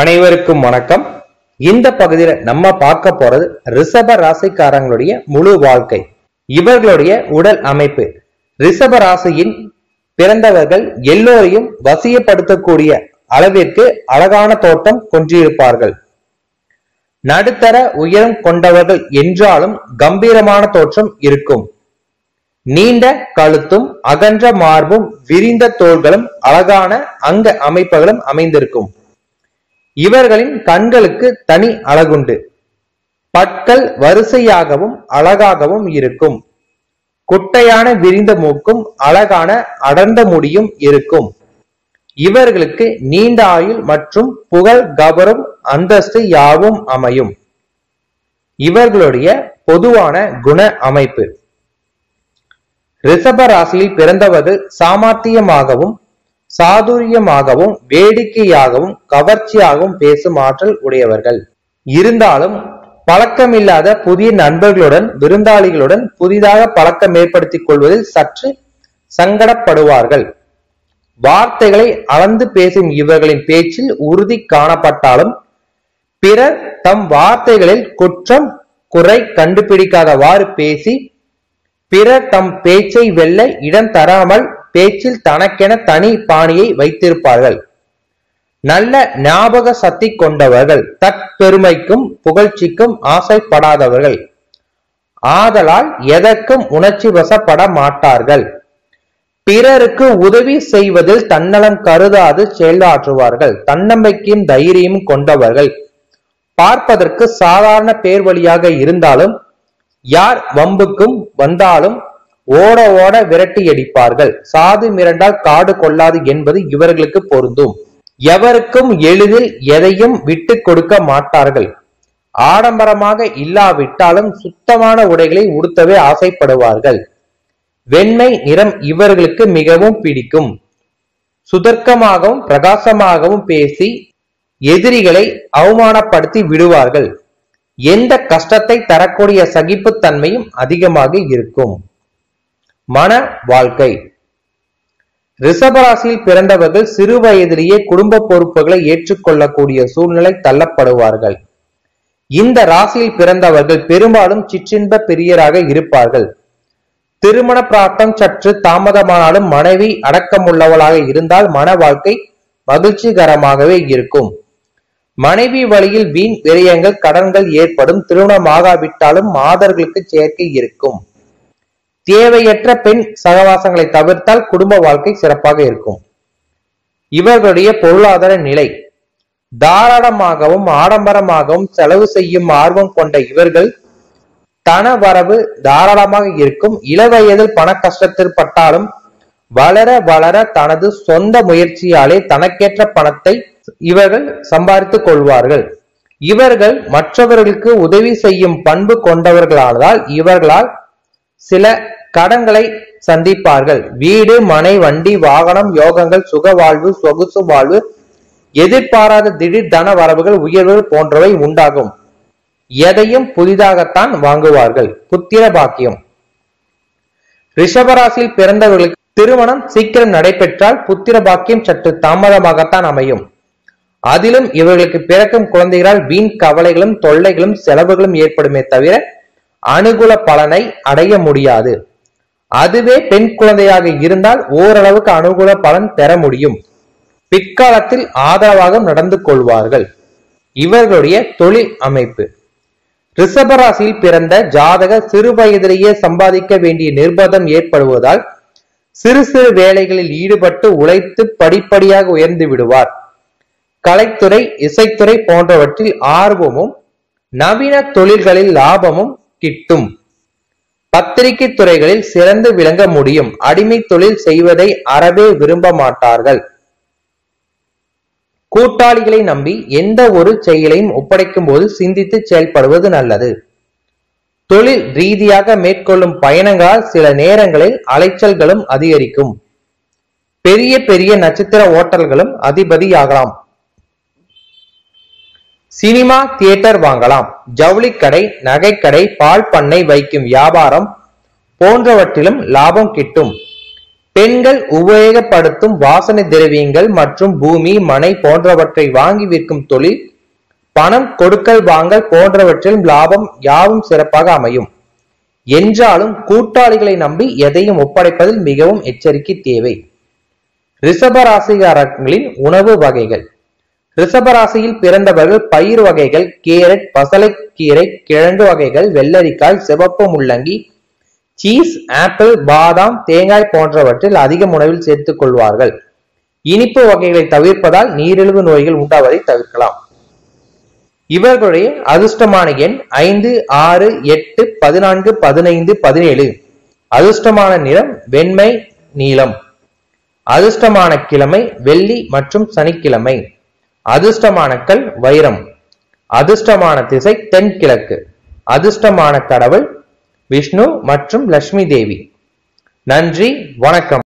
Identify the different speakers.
Speaker 1: அனைவருக்கும் வணக்கம். இந்த பகுதியில நம்ம பார்க்க போறது ரிஷப ராசிக்காரங்களுடைய முழு வாழ்க்கை இவர்களுடைய உடல் அமைப்பு. ரிஷப ராசியின் பிறந்தவர்கள் எல்லோரையும் வசியப்படுத்தக்கூடிய அளவிற்கு அழகான தோட்டம் கொன்றிருப்பார்கள் நடுத்தர உயரம் கொண்டவர்கள் என்றாலும் கம்பீரமான தோற்றம் இருக்கும். நீண்ட கழுத்தும் அகன்ற மார்பும் விரிந்த தோள்களும் அழகான அங்க அமைப்புகளும் அமைந்திருக்கும். இவர்களின் கண்களுக்கு தனி அழகுண்டு. பற்கள் வரிசையாகவும் அழகாகவும் இருக்கும். குட்டையான விரிந்த மூக்கும் அழகான அடர்ந்த முடியும் இருக்கும். இவர்களுக்கு நீண்ட ஆயுள் மற்றும் புகழ் கபரும் அந்தஸ்து யாவும் அமையும். இவர்களுடைய பொதுவான குண அமைப்பு. ரிஷப ராசியில் சாமர்த்தியமாகவும் சாதுரியமாகவும் வேடிக்கையாகவும் கவர்ச்சியாகவும் பேசும் ஆற்றல் உடையவர்கள். இருந்தாலும் பழக்கமில்லாத புதிய நண்பர்களுடன் விருந்தாளிகளுடன் புதிதாக பழக்கம் ஏற்படுத்திக் கொள்வதில் சற்று சங்கடப்படுவார்கள். வார்த்தைகளை அளந்து பேசும் இவர்களின் பேச்சில் உறுதி காணப்பட்டாலும் பிறர் தம் வார்த்தைகளில் குற்றம் குறை கண்டுபிடிக்காதவாறு பேசி பிறர் தம் பேச்சை வெல்ல இடம் தராமல் பேச்சில் தனக்கென தனி பாணியை வைத்திருப்பார்கள். நல்ல ஞாபக சக்தி கொண்டவர்கள் தற்பெருமைக்கும் புகழ்ச்சிக்கும் ஆசைப்படாதவர்கள். ஆதலால் எதற்கும் உணர்ச்சி வசப்பட மாட்டார்கள். பிறருக்கு உதவி செய்வதில் தன்னலம் கருதாது செயலாற்றுவார்கள். தன்னம்பிக்கையும் தைரியம் கொண்டவர்கள். பார்ப்பதற்கு சாதாரண பேர் வழியாக இருந்தாலும் யார் வம்புக்கும் வந்தாலும் ஓட ஓட விரட்டி அடிப்பார்கள். சாது மிரண்டால் காடு கொள்ளாது என்பது இவர்களுக்கு பொருந்தும். எவருக்கும் எளிதில் எதையும் விட்டு கொடுக்க மாட்டார்கள். ஆடம்பரமாக இல்லாவிட்டாலும் சுத்தமான உடைகளை உடுத்தவே ஆசைப்படுவார்கள். வெண்மை நிறம் இவர்களுக்கு மிகவும் பிடிக்கும். சுதர்க்கமாகவும் பிரகாசமாகவும் பேசி எதிரிகளை அவமானப்படுத்தி விடுவார்கள். எந்த கஷ்டத்தை தரக்கூடிய சகிப்புத்தன்மையும் அதிகமாக இருக்கும். மன வாழ்க்கை. ரிஷபராசியில் பிறந்தவர்கள் சிறு வயதிலேயே குடும்ப பொறுப்புகளை ஏற்றுக்கொள்ளக்கூடிய சூழ்நிலை தள்ளப்படுவார்கள். இந்த ராசியில் பிறந்தவர்கள் பெரும்பாலும் சிற்றின்ப பெரியராக இருப்பார்கள். திருமண பிராப்தம் சற்று தாமதமானாலும் மனைவி அடக்கமுள்ளவளாக இருந்தால் மன வாழ்க்கை மகிழ்ச்சிகரமாகவே இருக்கும். மனைவி வழியில் வீண் விரயங்கள் கடன்கள் ஏற்படும் திருமணமாகாவிட்டாலும் மாதர்களுக்கு சேர்க்கை இருக்கும். தேவையற்ற பெண் சகவாசங்களை தவிர்த்தால் குடும்ப வாழ்க்கை சிறப்பாக இருக்கும். இவர்களுடைய பொருளாதார நிலை தாராளமாகவும் ஆடம்பரமாகவும் செலவு செய்யும் ஆர்வம் கொண்ட இவர்கள் தன வரவு தாராளமாக இருக்கும். இளவயதில் பண கஷ்டத்தில் பட்டாலும் வளர வளர தனது சொந்த முயற்சியாலே தனக்கேற்ற பணத்தை இவர்கள் சம்பாதித்துக் கொள்வார்கள். இவர்கள் மற்றவர்களுக்கு உதவி செய்யும் பண்பு கொண்டவர்களானால் இவர்களால் சில கடன்களை சந்திப்பார்கள். வீடு மனை வண்டி வாகனம் யோகங்கள் சுக வாழ்வு சொகுசு வாழ்வு எதிர்பாராத திடீர் தன வரவுகள் உயர்வுகள் போன்றவை உண்டாகும். எதையும் புதிதாகத்தான் வாங்குவார்கள். புத்திர பாக்கியம். ரிஷபராசியில் பிறந்தவர்களுக்கு திருமணம் சீக்கிரம் நடைபெற்றால் புத்திர பாக்கியம் சற்று தாமதமாகத்தான் அமையும். அதிலும் இவர்களுக்கு பிறக்கும் குழந்தைகளால் வீண் கவலைகளும் தொல்லைகளும் செலவுகளும் ஏற்படுமே தவிர அனுகூல பலனை அடைய முடியாது. அதுவே பெண் குழந்தையாக இருந்தால் ஓரளவுக்கு அனுகூல பலன் பெற முடியும். பிற்காலத்தில் ஆதரவாக நடந்து கொள்வார்கள். இவர்களுடைய தொழில் அமைப்பு. ரிஷபராசியில் பிறந்த ஜாதக சிறு வயதிலேயே சம்பாதிக்க வேண்டிய நிர்பந்தம் ஏற்படுவதால் சிறு சிறு வேலைகளில் ஈடுபட்டு உழைத்து படிப்படியாக உயர்ந்து விடுவார். கலைத்துறை இசைத்துறை போன்றவற்றில் ஆர்வமும் நவீன தொழில்களில் லாபமும் கிட்டும். பத்திரிகை துறைகளில் சிறந்து விளங்க முடியும். அடிமை தொழில் செய்வதை அறவே விரும்ப மாட்டார்கள். கூட்டாளிகளை நம்பி எந்த ஒரு செயலையும் ஒப்படைக்கும் போது சிந்தித்து செயல்படுவது நல்லது. தொழில் ரீதியாக மேற்கொள்ளும் பயணங்களால் சில நேரங்களில் அலைச்சல்களும் அதிகரிக்கும். பெரிய பெரிய நட்சத்திர ஓட்டல்களும் அதிபதியாகலாம். சினிமா தியேட்டர் வாங்கலாம். ஜவுளிக்கடை நகைக்கடை பால் பண்ணை வைக்கும் வியாபாரம் போன்றவற்றிலும் லாபம் கிட்டும். பெண்கள் உபயோகப்படுத்தும் வாசனை திரவியங்கள் மற்றும் பூமி மனை போன்றவற்றை வாங்கி விற்கும் தொழில் பணம் கொடுக்கல் வாங்கல் போன்றவற்றிலும் லாபம் யாவும் சிறப்பாக அமையும். என்றாலும் கூட்டாளிகளை நம்பி எதையும் ஒப்படைப்பதில் மிகவும் எச்சரிக்கை தேவை. ரிஷபராசிகாரர்களின் உணவு வகைகள். ரிஷபராசியில் பிறந்தவர்கள் பயிர் வகைகள் கேரட் பசலைக்கீரை கிழங்கு வகைகள் வெள்ளரிக்காய் சிவப்பு முள்ளங்கி சீஸ் ஆப்பிள் பாதாம் தேங்காய் போன்றவற்றில் அதிகம் உணவில் சேர்த்துக் கொள்வார்கள். இனிப்பு வகைகளை தவிர்ப்பதால் நீரிழிவு நோய்கள் உண்டாவதை தவிர்க்கலாம். இவர்களுடைய அதிர்ஷ்டமான எண் ஐந்து ஆறு எட்டு பதினான்கு பதினைந்து பதினேழு. அதிர்ஷ்டமான நிறம் வெண்மை நீளம் அதிர்ஷ்டமான கிழமை வெள்ளி மற்றும் சனிக்கிழமை. அதிர்ஷ்டமான கல் வைரம். அதிர்ஷ்டமான திசை தென்கிழக்கு. அதிர்ஷ்டமான கடவுள் விஷ்ணு மற்றும் லட்சுமி தேவி. நன்றி வணக்கம்.